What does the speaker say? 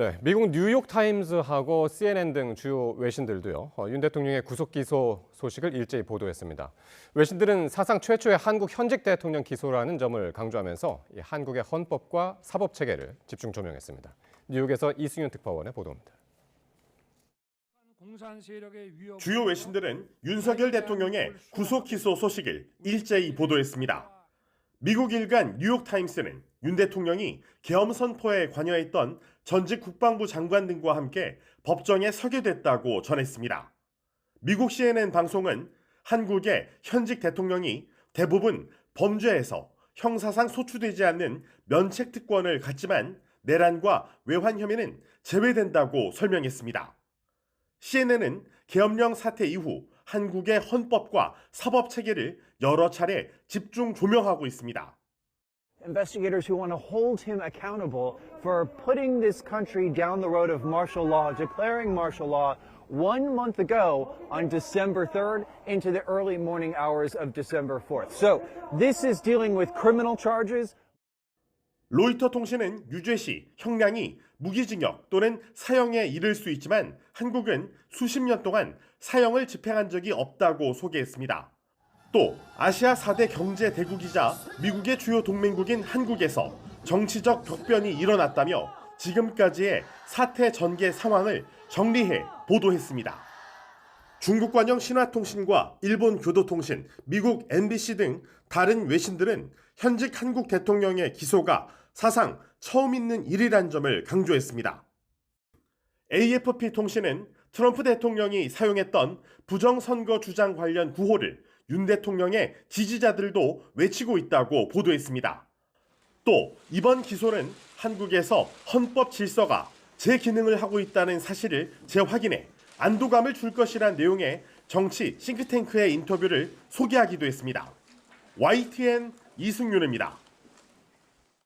네, 미국 뉴욕 타임즈하고 CNN 등 주요 외신들도요. 어, 윤 대통령의 구속 기소 소식을 일제히 보도했습니다. 외신들은 사상 최초의 한국 현직 대통령 기소라는 점을 강조하면서 이 한국의 헌법과 사법 체계를 집중 조명했습니다. 뉴욕에서 이승윤 특파원의 보도입니다. 주요 외신들은 윤석열 대통령의 구속 기소 소식을 일제히 보도했습니다. 미국 일간 뉴욕타임스는 윤 대통령이 계엄 선포에 관여했던 전직 국방부 장관 등과 함께 법정에 서게 됐다고 전했습니다. 미국 CNN 방송은 한국의 현직 대통령이 대부분 범죄에서 형사상 소추되지 않는 면책 특권을 갖지만 내란과 외환 혐의는 제외된다고 설명했습니다. CNN은 계엄령 사태 이후 한국의 헌법과 사법 체계를 여러 차례 집중 조명하고 있습니다. investigators who want to hold him accountable for putting this country down the road of martial law, declaring martial law one month ago on December 3rd into the early morning hours of December 4th. So this is dealing with criminal charges. 로이터 통신은 유죄 시 형량이 무기징역 또는 사형에 이를 수 있지만 한국은 수십 년 동안 사형을 집행한 적이 없다고 소개했습니다. 또 아시아 4대 경제 대국이자 미국의 주요 동맹국인 한국에서 정치적 격변이 일어났다며 지금까지의 사태 전개 상황을 정리해 보도했습니다. 중국 관영 신화통신과 일본 교도통신, 미국 MBC 등 다른 외신들은 현직 한국 대통령의 기소가 사상 처음 있는 일이란 점을 강조했습니다. AFP 통신은 트럼프 대통령이 사용했던 부정선거 주장 관련 구호를 윤 대통령의 지지자들도 외치고 있다고 보도했습니다. 또 이번 기소는 한국에서 헌법 질서가 재기능을 하고 있다는 사실을 재확인해 안도감을 줄 것이란 내용의 정치 싱크탱크의 인터뷰를 소개하기도 했습니다. YTN 이승윤입니다.